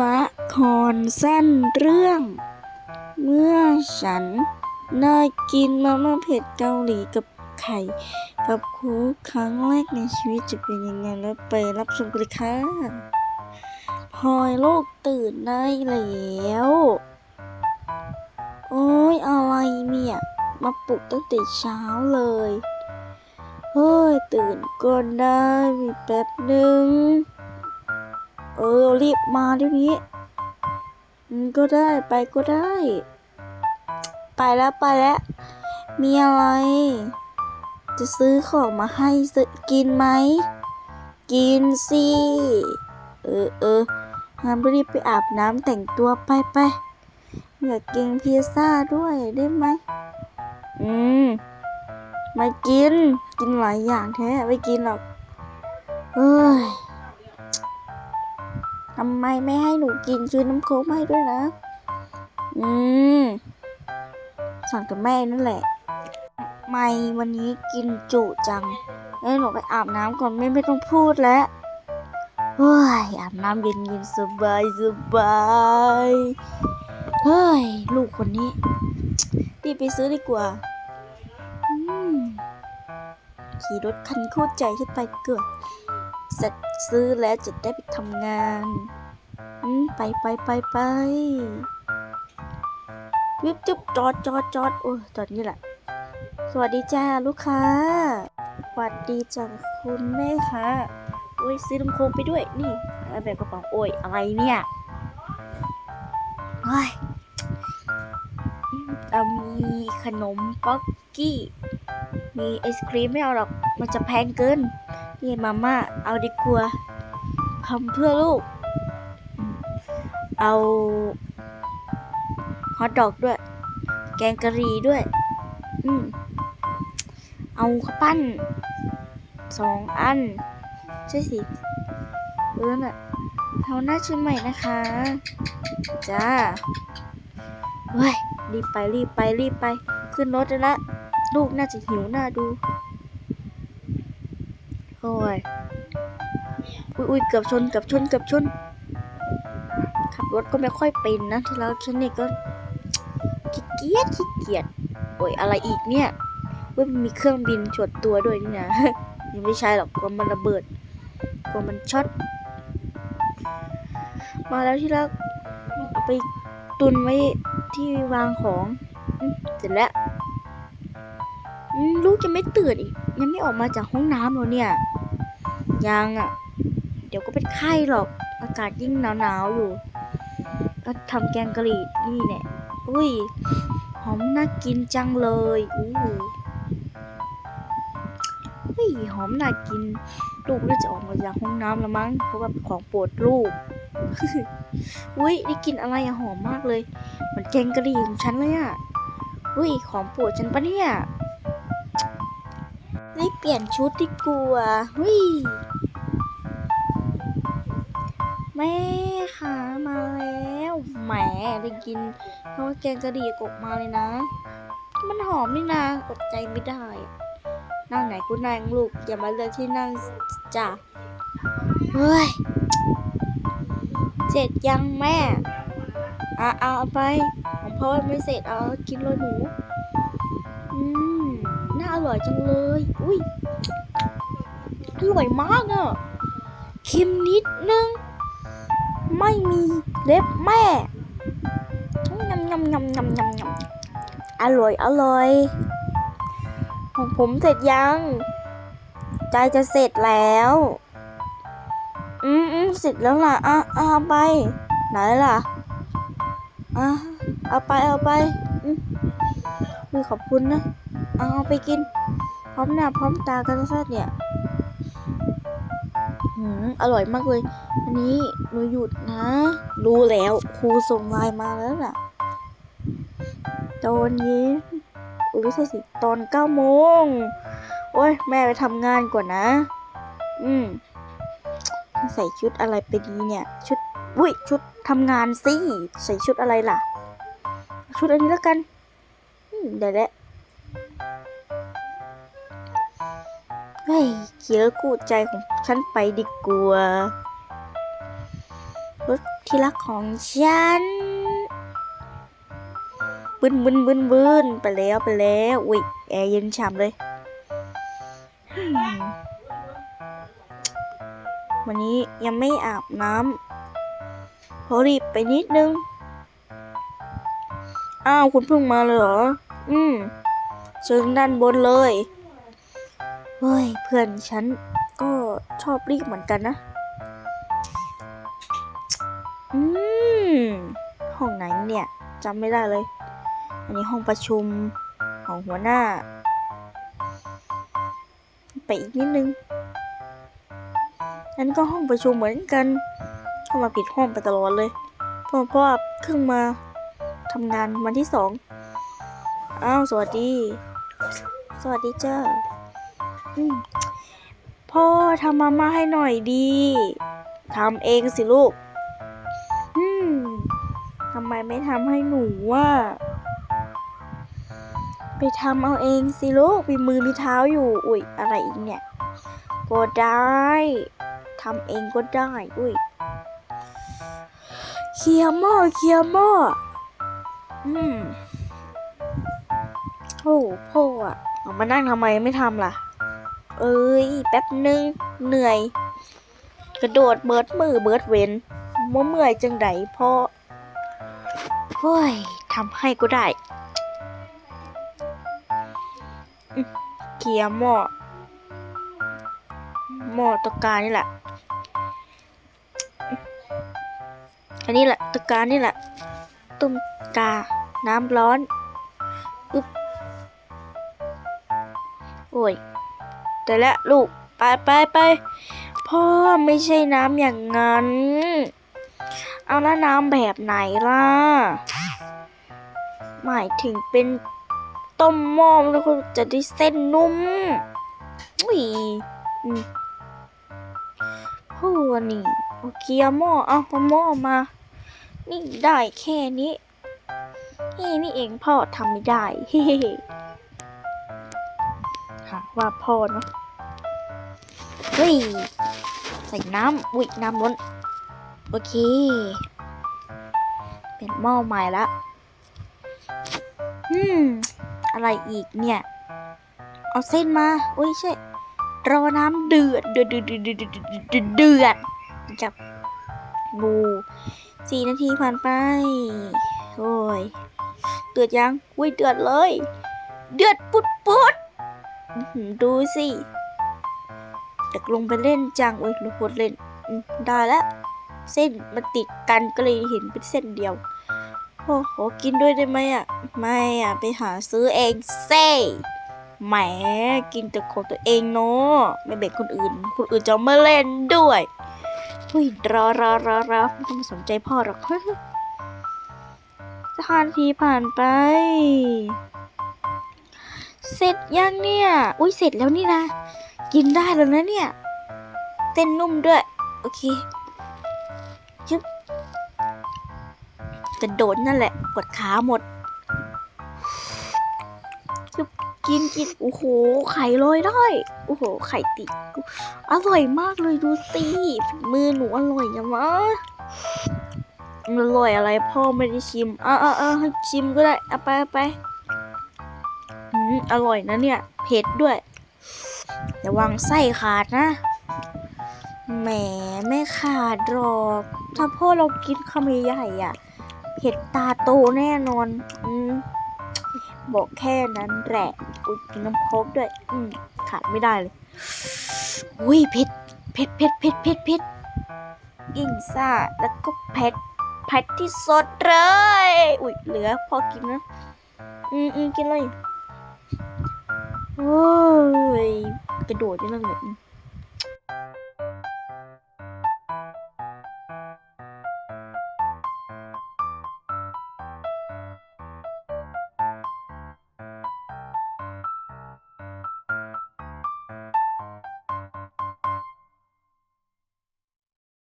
ละครสั้นเรื่อง เมื่อฉันได้กินมาม่าเผ็ดเกาหลีกับไข่ กับคูครั้งแรกในชีวิตจะเป็นยังไงแล้วไปรับชมกันเลยค่ะพลอยโลกตื่นได้แล้ว โอ้ยอะไรเนี่ย มาปลุกตั้งแต่เช้าเลย เฮ้ย ตื่นก่อนได้มีแป๊บหนึ่ง เออรีบมาเดี๋ยวนี้ก็ได้ไปก็ได้ ไปแล้วไปแล้ว มีอะไร จะซื้อของมาให้กินไหม กินสิเออเอองั้นรีบไปอาบน้ำแต่งตัวไปไปอยากกินพิซซ่าด้วยได้ไหม อืมไม่กิน กินหลายอย่างแท้ไม่กินหรอกเฮ้ย ทำไมไม่ให้หนูกินซื้อน้ำโค้กให้ด้วยนะ อืม สั่งกับแม่นั่นแหละไม่วันนี้กินจุจังให้หนูไปอาบน้ำก่อนไม่ไม่ต้องพูดแล้วเฮ้ยอาบน้ำเย็นเย็นสบายสบายเฮ้ย ลูกคนนี้รีบไปซื้อดีกว่าอืมขี่รถคันคู่ใจฉันไปเกือบเสร็จ ซื้อแล้วจะได้ไปทำงานอืมไปไปไปไปวิบจุบจอดจอดจอดโอ้จอดนี่แหละ สวัสดีจ้าลูกค้า สวัสดีจ้าคุณแม่ค่ะโอ้ยซื้อลำโพงไปด้วย นี่แบบกระเป๋าโอ้ยอะไรเนี่ยเฮ้ยอืมเอามีขนมป๊อกกี้ มีไอศครีมไม่เอาหรอก มันจะแพงเกิน นี่มาม่าเอาดีกว่าทำเพื่อลูก เอาฮอทดอกด้วย แกงกะหรี่ด้วย อืมเอาข้าวปั้นสองอัน ใช่สิเออน่ะเอาหน้าชิ้นใหม่นะคะ จ้าเฮ้ยรีบไปรีบไปรีบไป ขึ้นรถได้ละ ลูกน่าจะหิวหน้าดู โอ้ยอุ้ยอุ้ยเกือบชนเกือบชนเกือบชน ขับรถก็ไม่ค่อยเป็นนะที่แล้วฉันนี่ก็ขี้เกียจขี้เกียจโอ้ยอะไรอีกเนี่ยเว้ยมันมีเครื่องบินฉดตัวด้วยนี่นะยังไม่ใช่หรอกกลัวมันระเบิดกลัวมันช็อตมาแล้วที่รักเอาไปตุนไว้ที่วางของเสร็จแล้วลูกจะไม่ตื่นอีกยังไม่ออกมาจากห้องน้ำเลยเนี่ย ยังอะ เดี๋ยวก็เป็นไข้หรอก อากาศยิ่งหนาวๆอยู่ ก็ทำแกงกะหรี่นี่เนี่ยอุ้ย หอมน่ากินจังเลยอู้หูเฮ้ยหอมน่ากิน ลูกน่าจะออกมาจากห้องน้ำแล้วมั้ง เพราะว่าของโปรดลูกอุ้ยได้กลินอะไรอะหอมมากเลย เหมือนแกงกะหรี่ของฉันเลยอะอุ้ย ของโปรดฉันปะเนี่ย รีบเปลี่ยนชุดดีกว่าอุ้ยแม่ค่ะมาแล้วแหมได้กินเพราะว่าแกงกะหรี่กบมาเลยนะ มันหอมนี่นะอดใจไม่ได้ นั่งไหนกูนั่งลูก อย่ามาเลือกที่นั่งจ้ะเฮ้ย เสร็จยังแม่อะเอาเอาไปของพ่อไม่เสร็จเอากินเลยหนู อืม น่าอร่อยจังเลย อุ้ยอร่อยมากอะเค็มนิดนึง ไม่มีเล็บแม่ยำยำยำยำยำยำอร่อยอร่อย ของผมเสร็จยังใจจะเสร็จแล้ว อืมอืมเสร็จแล้วล่ะ อะอะเอาไป ไหนล่ะ อะ เอาไปเอาไป อืมอุ๊ยขอบคุณนะ เอาไปกิน พร้อมหน้าพร้อมตากันซะเนี่ยหืมอร่อยมากเลย อันนี้หนูหยุดนะ รู้แล้วครูส่งไลน์มาแล้วน่ะ ตอนนี้อุ้ยไม่ใช่สิ ตอนเก้าโมง โอ้ย แม่ไปทำงานก่อนนะ อืม ใส่ชุดอะไรไปดีเนี่ย ชุด อุ้ย ชุดทำงานสิ ใส่ชุดอะไรล่ะ ชุดอันนี้แล้วกัน อืม ได้แล้ว เฮ้ยขี่รถกู้ใจของฉันไปดีกว่ารถที่รักของฉันบึนบึนบึนบึนไปแล้วไปแล้วอุ้ยแอร์เย็นฉ่ำเลย วันนี้ยังไม่อาบน้ำเพราะรีบไปนิดนึง อ้าว คุณเพิ่งมาเลยเหรอ อืมเชิญด้านบนเลย เฮ้ยเพื่อนฉันก็ชอบรีบเหมือนกันนะ อืม ห้องไหนเนี่ยจำไม่ได้เลย อันนี้ห้องประชุมของหัวหน้า ไปอีกนิดนึง อันนี้ก็ห้องประชุมเหมือนกัน เข้ามาผิดห้องไปตลอดเลย เพราะเพราะว่าเพิ่งมาทำงานวันที่สอง อ้าว สวัสดี สวัสดีเจ้า พ่อทำมาม่าให้หน่อยดีทำเองสิลูกอืมทำไมไม่ทำให้หนูว่า ไปทำเอาเองสิลูกมีมือมีเท้าอยู่ อุ้ยอะไรอีกเนี่ย ก็ได้ทำเองก็ได้ อุ้ยเคลียร์หม้อเคลียร์หม้ออืมโอ้พ่ออะออกมานั่งทำไมไม่ทำล่ะ เอ้ย แป๊บนึง เหนื่อย กระโดดเบิดมือเบิดเวนมื่อเมื่อยจังไดพ่อเฮ้ยทำให้ก็ได้เคลียร์หม้อหม้อตะการนี่แหละ อันนี้แหละตะการนี่แหละ ตุ้มกา น้ำร้อน อึ๊บโอ้ย แต่ละลูกไปไปไปพ่อไม่ใช่น้ำอย่างนั้น เอาแล้วน้ำแบบไหนล่ะ หมายถึงเป็นต้มหม้อแล้วก็จะได้เส้นนุ่มอุ้ยอืมโอ้นี่โอเคเอาหม้อเอาเอาหม้อมา นี่ได้แค่นี้นี่นี่เองพ่อทำไม่ได้เฮ้ ค่ะ ว่าพ่อนะเฮ้ย ใส่น้ำอุ้ยน้ำล้น โอเค เป็นหม้อใหม่ละอืม อะไรอีกเนี่ย เอาเส้นมาอุ้ยใช่ รอน้ำเดือด เดือดเดือดเดือดเดือดเดือดเดือดจับบูสี่นาทีผ่านไป โอ้ย เดือดยังอุ้ยเดือดเลย เดือดปุดปุด ดูสิอยากลงไปเล่นจังอุ้ยลูกพดเล่นได้แล้วเส้นมันติดกันก็เลยเห็นเป็นเส้นเดียวโอ้ขอกินด้วยได้ไหมอะ ไม่อะ ไปหาซื้อเองเซ่แหมกินแต่ของตัวเองเนาะไม่แบ่งคนอื่น คนอื่นจะมาเล่นด้วยเฮ้ยรอรอรอรอไม่ต้องมสนใจพ่อหรอกสานาทีผ่านไป เสร็จยังเนี่ย อุ้ยเสร็จแล้วนี่นะ กินได้แล้วนะเนี่ย เต้นนุ่มด้วย โอเคยึบกระโดดนั่นแหละ ปวดขาหมดยึบกินกิน โอ้โห ไข่ลอยได้ โอ้โห ไข่ติ อร่อยมากเลยดูสิฝีมือหนูอร่อยยังวะอร่อยอะไรพ่อไม่ได้ชิมอะอะอะให้ชิมก็ได้เอาไปเอาไป อืมอร่อยนะเนี่ย เผ็ดด้วยระวังไส้ขาดนะแหมไม่ขาดหรอกถ้าพ่อเรากินคำใหญ่ๆอะเผ็ดตาโตแน่นอนอืมบอกแค่นั้นแหละอุ้ยกินน้ำโค้กด้วย อืมขาดไม่ได้เลย อุ้ยเผ็ดเผ็ดเผ็ดเผ็ดเผ็ดเผ็ดยิ่งซ่าแล้วก็เผ็ดเผ็ดที่สดเลย อุ้ยเหลือพอกินนะ อืมอืมกินเลย โอ้ยกระโดดจังเลย